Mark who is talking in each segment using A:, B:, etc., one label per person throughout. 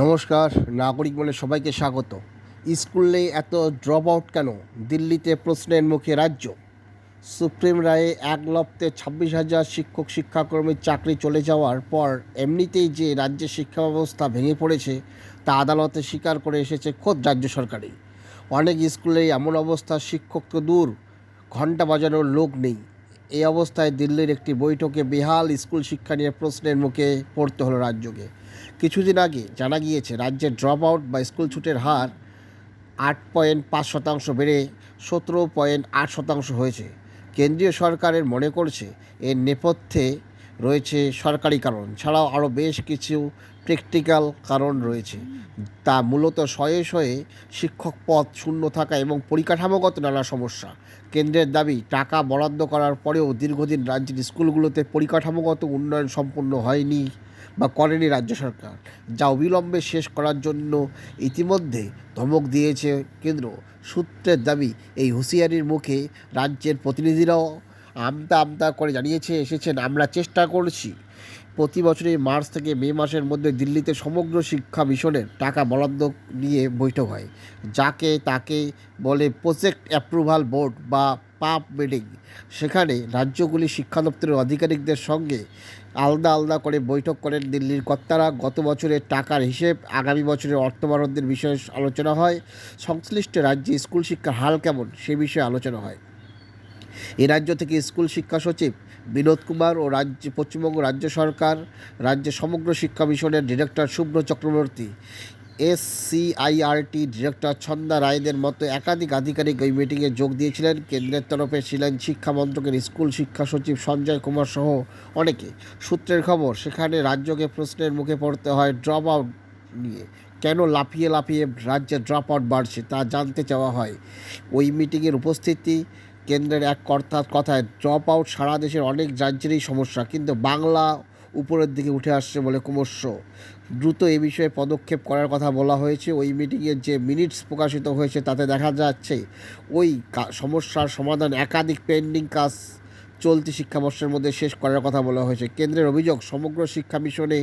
A: নমস্কার, নাগরিক বলে সবাইকে স্বাগত। স্কুলে এত ড্রপ আউট কেন? দিল্লিতে প্রশ্নের মুখে রাজ্য। সুপ্রিম রায়ে এক লপ্তে ছাব্বিশ হাজার শিক্ষক, শিক্ষাকর্মীর চাকরি চলে যাওয়ার পর এমনিতেই যে রাজ্যের শিক্ষা ব্যবস্থা ভেঙে পড়েছে, তা আদালতে স্বীকার করে এসেছে খোদ রাজ্য সরকারই। অনেক স্কুলেই এমন অবস্থা, শিক্ষক তো দূর ঘণ্টা বাজানোর লোক নেই। এই অবস্থায় দিল্লির একটি বৈঠকে বেহাল স্কুল শিক্ষা নিয়ে প্রশ্নের মুখে পড়তে হলো রাজ্যকে। কিছুদিন আগে জানা গিয়েছে রাজ্যে ড্রপ আউট বা স্কুল ছুটের হার আট পয়েন্ট পাঁচ শতাংশ বেড়ে সতেরো পয়েন্ট আট শতাংশ হয়েছে। কেন্দ্রীয় সরকারের মনে করছে, এর নেপথ্যে রয়েছে সরকারি কারণ। ছাড়াও আরও বেশ কিছু প্র্যাকটিক্যাল কারণ রয়েছে, তা মূলত শয়ে শয়ে শিক্ষক পদ শূন্য থাকা এবং পরিকাঠামোগত নানা সমস্যা। কেন্দ্রের দাবি, টাকা বরাদ্দ করার পরেও দীর্ঘদিন রাজ্যের স্কুলগুলোতে পরিকাঠামোগত উন্নয়ন সম্পূর্ণ হয়নি। বা করেনি রাজ্য সরকার। যা অবিলম্বে শেষ করার জন্য ইতিমধ্যে ধমক দিয়েছে কেন্দ্র। সূত্রের দাবি, এই হুঁশিয়ারির মুখে রাজ্যের প্রতিনিধিরাও আমতা আমতা করে জানিয়েছে, এসেছেন, আমরা চেষ্টা করছি। প্রতি বছরই মার্চ থেকে মে মাসের মধ্যে দিল্লিতে সমগ্র শিক্ষা মিশনের টাকা বরাদ্দ নিয়ে বৈঠক হয়। যাকে তাকে বলে প্রজেক্ট অ্যাপ্রুভাল বোর্ড বা পাপ মিটিং। সেখানে রাজ্যগুলি শিক্ষা দপ্তরের আধিকারিকদের সঙ্গে আলাদা আলাদা করে বৈঠক করেন দিল্লির কর্তারা। গত বছরের টাকার হিসেব আগামী বছরের অর্থ বরাদ্দের বিষয়ে আলোচনা হয়। সংশ্লিষ্ট রাজ্যে স্কুল শিক্ষার হাল কেমন সে বিষয়ে আলোচনা হয়। এ রাজ্য থেকে স্কুল শিক্ষা সচিব বিনোদ কুমার ও রাজ্য, পশ্চিমবঙ্গ রাজ্য সরকার রাজ্যের সমগ্র শিক্ষা মিশনের director Shubhra Chakraborty S SCERT director Chhanda রায়দের মতো একাধিক আধিকারিক ওই মিটিংয়ে যোগ দিয়েছিলেন। কেন্দ্রের তরফে ছিলেন শিক্ষা মন্ত্রকের স্কুল শিক্ষা সচিব সঞ্জয় কুমার সহ অনেকে। সূত্রের খবর, সেখানে রাজ্যকে প্রশ্নের মুখে পড়তে হয় ড্রপ আউট নিয়ে। কেন লাফিয়ে লাফিয়ে রাজ্যে ড্রপ আউট বাড়ছে তা জানতে চাওয়া হয়। ওই মিটিংয়ের উপস্থিতি কেন্দ্রের এক কর্তার কথায় ড্রপ আউট সারা দেশের অনেক রাজ্যেরই সমস্যা, কিন্তু বাংলা উপরের দিকে উঠে আসছে বলে ক্রমশ। দ্রুত এ বিষয়ে পদক্ষেপ করার কথা বলা হয়েছে। ওই মিটিংয়ের যে মিনিটস প্রকাশিত হয়েছে, তাতে দেখা যাচ্ছে ওই সমস্যার সমাধান একাধিক পেন্ডিং কাজ চলতি শিক্ষাবর্ষের মধ্যে শেষ করার কথা বলা হয়েছে। কেন্দ্রের অভিযোগ, সমগ্র শিক্ষা মিশনে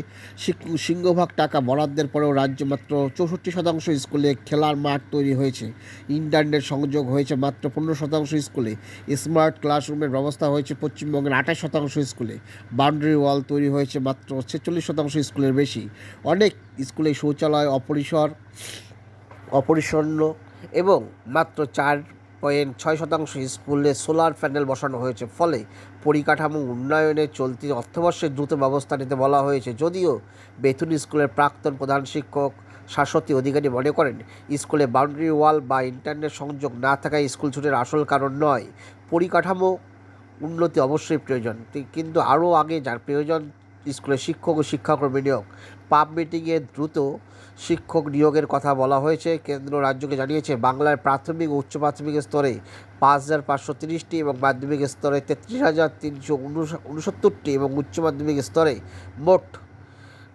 A: সিংহভাগ টাকা বরাদ্দের পরেও রাজ্যে মাত্র চৌষট্টি শতাংশ স্কুলে খেলার মাঠ তৈরি হয়েছে। ইন্টারনেট সংযোগ হয়েছে মাত্র পনেরো শতাংশ স্কুলে। স্মার্ট ক্লাসরুমের ব্যবস্থা হয়েছে পশ্চিমবঙ্গের আঠাশ শতাংশ স্কুলে। বাউন্ডারি ওয়াল তৈরি হয়েছে মাত্র ছেচল্লিশ শতাংশ স্কুলের বেশি। অনেক স্কুলে শৌচালয় অপরিসর অপরিচ্ছন্ন এবং মাত্র চার পয়েন্ট ছয় শতাংশ স্কুলে সোলার প্যানেল বসানো হয়েছে। ফলে পরিকাঠামো উন্নয়নে চলতি অর্থবর্ষে দ্রুত ব্যবস্থা নিতে বলা হয়েছে। যদিও বেতুন স্কুলের প্রাক্তন প্রধান শিক্ষক শাশ্বতী অধিকারী মনে করেন, স্কুলে বাউন্ডারি ওয়াল বা ইন্টারনেট সংযোগ না থাকায় স্কুল ছুটির আসল কারণ নয়। পরিকাঠামো উন্নতি অবশ্যই প্রয়োজন। কিন্তু আরও আগে যার প্রয়োজন, স্কুলের শিক্ষক ও শিক্ষাকর্মী নিয়োগ। পাব মিটিংয়ে দ্রুত শিক্ষক নিয়োগের কথা বলা হয়েছে। কেন্দ্র রাজ্যকে জানিয়েছে, বাংলার প্রাথমিক উচ্চ প্রাথমিক স্তরে পাঁচ হাজার পাঁচশো তিরিশটি এবং মাধ্যমিক স্তরে তেত্রিশ হাজার তিনশো উনসত্তরটি এবং উচ্চ মাধ্যমিক স্তরে মোট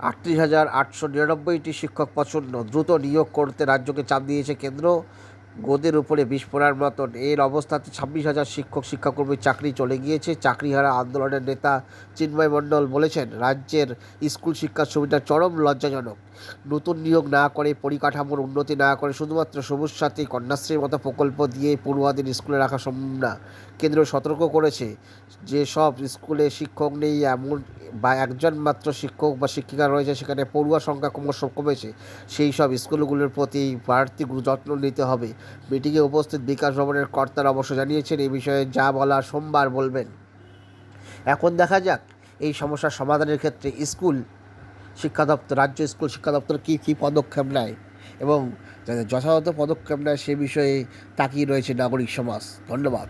A: আটত্রিশ হাজার আটশো নিরানব্বইটি শিক্ষক পছন্দ দ্রুত নিয়োগ করতে রাজ্যকে চাপ দিয়েছে কেন্দ্র। গোদের উপরে পড়ার মতন। এর অবস্থাতে ছাব্বিশ হাজার শিক্ষক শিক্ষাকর্মীর চাকরি চলে গিয়েছে। চাকরিহারা আন্দোলনের নেতা চিন্ময় মণ্ডল বলেছেন, রাজ্যের স্কুল শিক্ষার সুবিধা চরম লজ্জাজনক। নতুন নিয়োগ না করে, পরিকাঠামোর উন্নতি না করে শুধুমাত্র সবুজ সাথী, কন্যাশ্রীর মতো প্রকল্প দিয়ে পড়ুয়াদের স্কুলে রাখা সম্ভব না। কেন্দ্র সতর্ক করেছে, যে সব স্কুলে শিক্ষক নেই, এমন বা একজন মাত্র শিক্ষক বা শিক্ষিকা রয়েছে, সেখানে পড়ুয়া সংখ্যা ক্রমশ কমেছে। সেই সব স্কুলগুলোর প্রতি বাড়তি যত্ন নিতে হবে। মিটিংয়ে উপস্থিত বিকাশ ভবনের কর্তারা অবশ্য জানিয়েছেন, এ বিষয়ে যা বলা সোমবার বলবেন। এখন দেখা যাক এই সমস্যার সমাধানের ক্ষেত্রে স্কুল শিক্ষা দপ্তর, রাজ্য স্কুল শিক্ষা দপ্তর কী কী পদক্ষেপ নেয় এবং যাদের যথাযথ পদক্ষেপ নেয় সে বিষয়ে তাকিয়ে রয়েছে নাগরিক সমাজ। ধন্যবাদ।